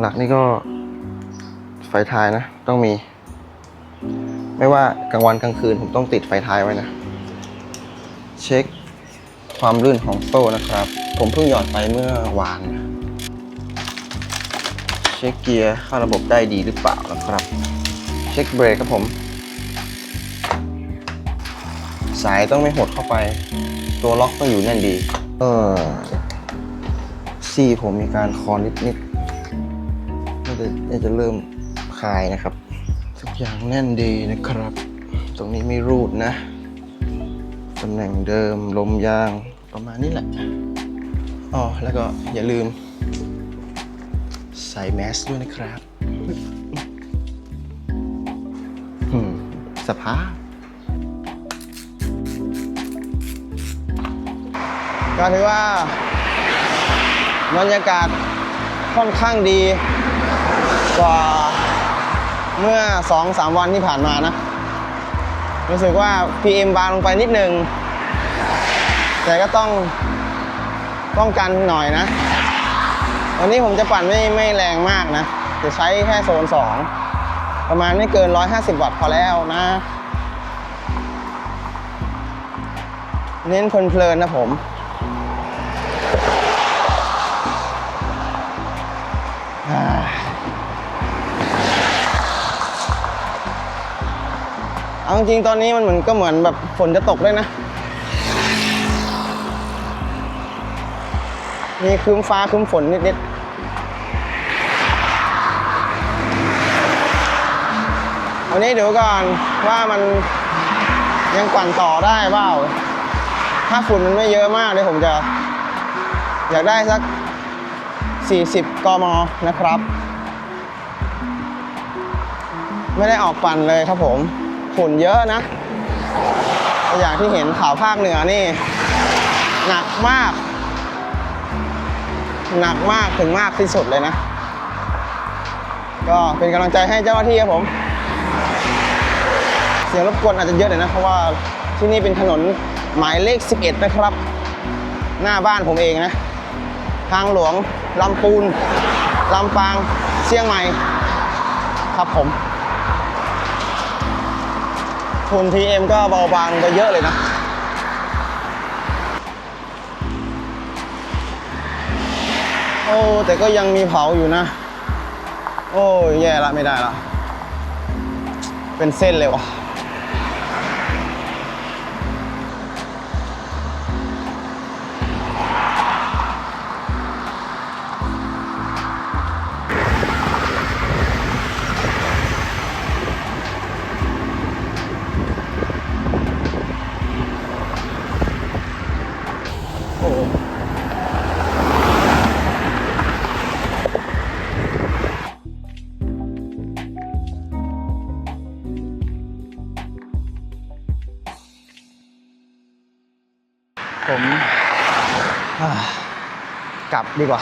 หลักๆนี่ก็ไฟท้ายนะ ต้องมี ไม่ว่ากลางวันกลางคืนผมต้องติดไฟท้ายไว้นะ เช็คความลื่นของโซ่นะครับ ผมเพิ่งหยอดไปเมื่อวานนะเช็คเกียร์เข้าระบบได้ดีหรือเปล่านะครับ เช็คเบรกครับผม สายต้องไม่หดเข้าไป ตัวล็อกต้องอยู่แน่นดี เออซี่ผมมีการคอนนิดๆน่า จะจะเริ่มคลายนะครับ ทุกอย่างแน่นดีนะครับ ตรงนี้ไม่รูดนะตำแหน่งเดิมลมยางประมาณนี้แหละอ๋อแล้วก็อย่าลืม ใส่แมสด้วยนะครับสภาพก็ถือว่าบรรยากาศค่อนข้างดี กว่าเมื่อ 2-3 วันที่ผ่านมานะ รู้สึกว่า PM บางลงไปนิดนึง แต่ก็ต้องป้องกันหน่อยนะ วันนี้ผมจะปั่นไม่ไม่แรงมากนะ จะใช้แค่โซน 2 ประมาณไม่เกิน 150 วัตต์พอแล้วนะ เน้นเพลินๆนะผม เอาจริงตอนนี้มันเหมือนก็เหมือนแบบฝนจะตกด้วยนะ มีครึ้มฟ้าครึ้มฝนนิดๆวันนี้เดี๋ยวก่อนว่ามันยังกวนต่อได้เปล่า ถ้าฝุ่นมันไม่เยอะมากเดี๋ยวผมจะ อยากได้สัก 40 กมนะครับ ไม่ได้ออกปั่นเลยครับผม ฝุ่นเยอะนะ อย่างที่เห็นข่าวภาคเหนือนี่ หนักมาก หนักมากถึงมากที่สุดเลยนะ ก็เป็นกำลังใจให้เจ้าหน้าที่ครับผม เสียงรบกวนอาจจะเยอะหน่อยนะ เพราะว่าที่นี่เป็นถนนหมายเลข 11 นะครับ หน้าบ้านผมเองนะ ทางหลวงลำปูนลำปางเชียงใหม่ ครับผม ฝุ่น PM ก็เบาบางไปเยอะเลยนะ โอ้ แต่ก็ยังมีเผาอยู่นะ โอ้ยแย่ละไม่ได้ละ เป็นเส้นเลยวะโกลับดีกว่า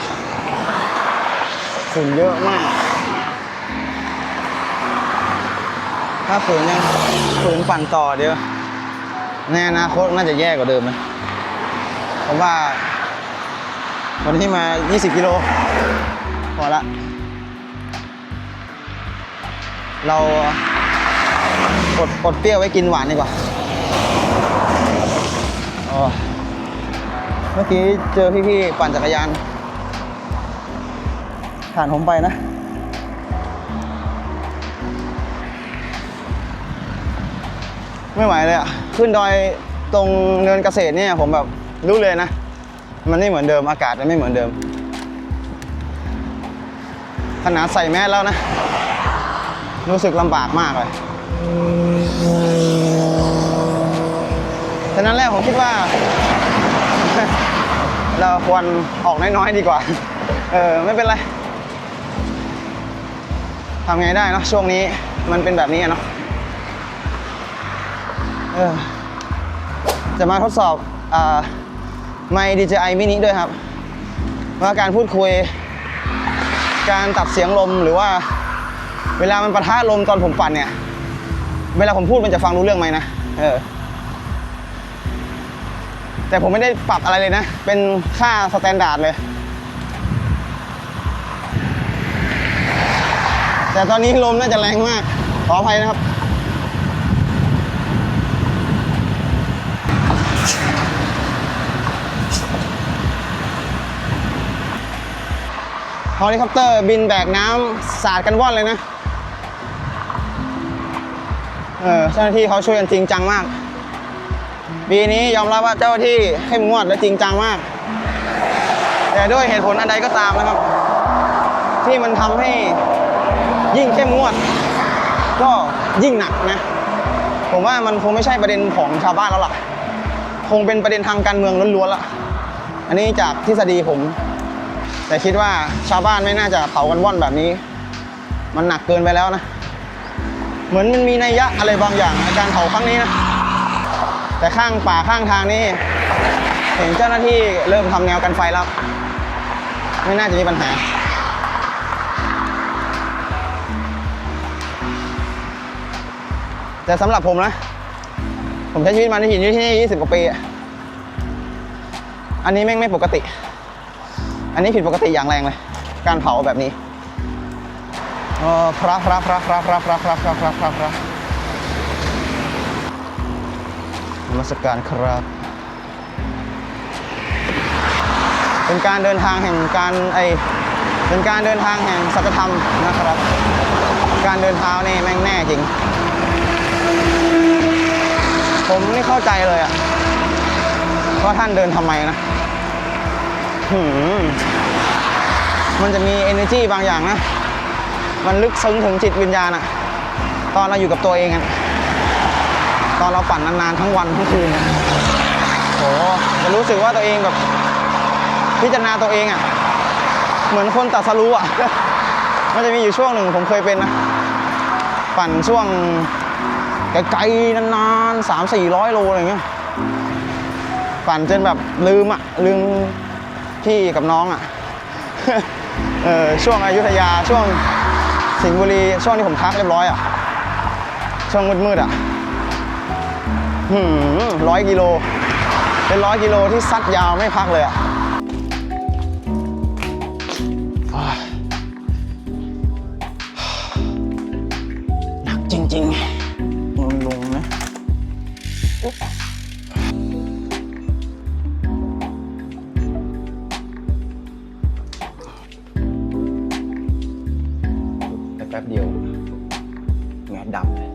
ฝุ่นเยอะมาก ถ้าฝืนยังฝืนปั่นต่อเดี๋ยวในอนาคตน่าจะแย่กว่าเดิมนะผมว่า วันนี้มา 20 กิโล พอละ เราอดอดเปรี้ยวไว้กินหวานดีกว่าอ๋อ เมื่อกี้เจอพี่ๆปั่นจักรยานผ่านผมไปนะ ไม่ไหวเลยอะขึ้นดอยตรงเนินเกษตรเนี่ยผมแบบรู้เลยนะ มันไม่เหมือนเดิมอากาศมันไม่เหมือนเดิมขนาดใส่แมสแล้วนะ รู้สึกลำบากมากเลยฉะนั้นแล้วผมคิดว่า เราควรออกน้อยๆดีกว่า เออไม่เป็นไรทำไงได้เนอะช่วงนี้มันเป็นแบบนี้เนาะเออจะมาทดสอบอ่าไมค์ DJI mini ด้วยครับ ว่าการพูดคุย การตัดเสียงลมหรือว่า เวลามันปะทะลมตอนผมปั่นเนี่ย เวลาผมพูดมันจะฟังรู้เรื่องไหมนะ เออ แต่ผมไม่ได้ปรับอะไรเลยนะ เป็นค่าสแตนดาร์ดเลย แต่ตอนนี้ลมน่าจะแรงมาก ขออภัยนะครับ เฮลิคอปเตอร์บินแบกน้ำสาดกันว่อนเลยนะ เออเจ้าหน้าที่เขาช่วยกันจริงจังมาก ปีนี้ยอมรับว่าเจ้าที่เข้มงวดและจริงจังมาก แต่ด้วยเหตุผลอันใดก็ตามนะครับ ที่มันทำให้ยิ่งเข้มงวด ก็ยิ่งหนักนะ ผมว่ามันคงไม่ใช่ประเด็นของชาวบ้านแล้วล่ะ คงเป็นประเด็นทางการเมืองล้วนๆละอันนี้จากทฤษฎีผม แต่คิดว่าชาวบ้านไม่น่าจะเผากันว่อนแบบนี้ มันหนักเกินไปแล้วนะ เหมือนมันมีนัยยะอะไรบางอย่างในการเผาครั้งนี้นะ แต่ข้างป่าข้างทางนี่เห็นเจ้าหน้าที่เริ่มทำแนวกันไฟแล้ว ไม่น่าจะมีปัญหา แต่สำหรับผมนะ ผมใช้ชีวิตมาในหินอยู่ที่นี่20 กว่าปีอะอันนี้แม่งไม่ปกติ อันนี้ผิดปกติอย่างแรงเลย การเผาแบบนี้ เออพระพระพระพระพระพระพระพระพระพระ มัสการครับ เป็นการเดินทางแห่งการไอเป็นการเดินทางแห่งสัจธรรมนะครับ การเดินเท้านี่แม่งแน่จริง ผมไม่เข้าใจเลยอะว่าท่านเดินทำไมนะมมันจะมี energy บางอย่างนะ มันลึกซึ้งถึงจิตวิญญาณอะตอนเราอยู่กับตัวเองอะ ตอนเราปั่นนานๆทั้งวันทั้งคืนอะโหจะรู้สึกว่าตัวเองแบบพิจารณาตัวเองอะเหมือนคนตัดสรู้อะมันจะมีอยู่ช่วงหนึ่งผมเคยเป็นนะ ปั่นช่วงไกลๆนานๆสามสี่ร้อยโลอะไรเงี้ย ปั่นจนแบบลืมอะลืมพี่กับน้องอะเออช่วงอยุธยาช่วงสิงห์บุรีช่วงที่ผมทักเรียบร้อยอะช่วงมืดๆอะ ร้อยกิโล เป็นร้อยกิโลที่ซัดยาวไม่พักเลยอะอ้ายหนักจริงๆลงลงนะแต่แป๊บเดียวแงดำเลย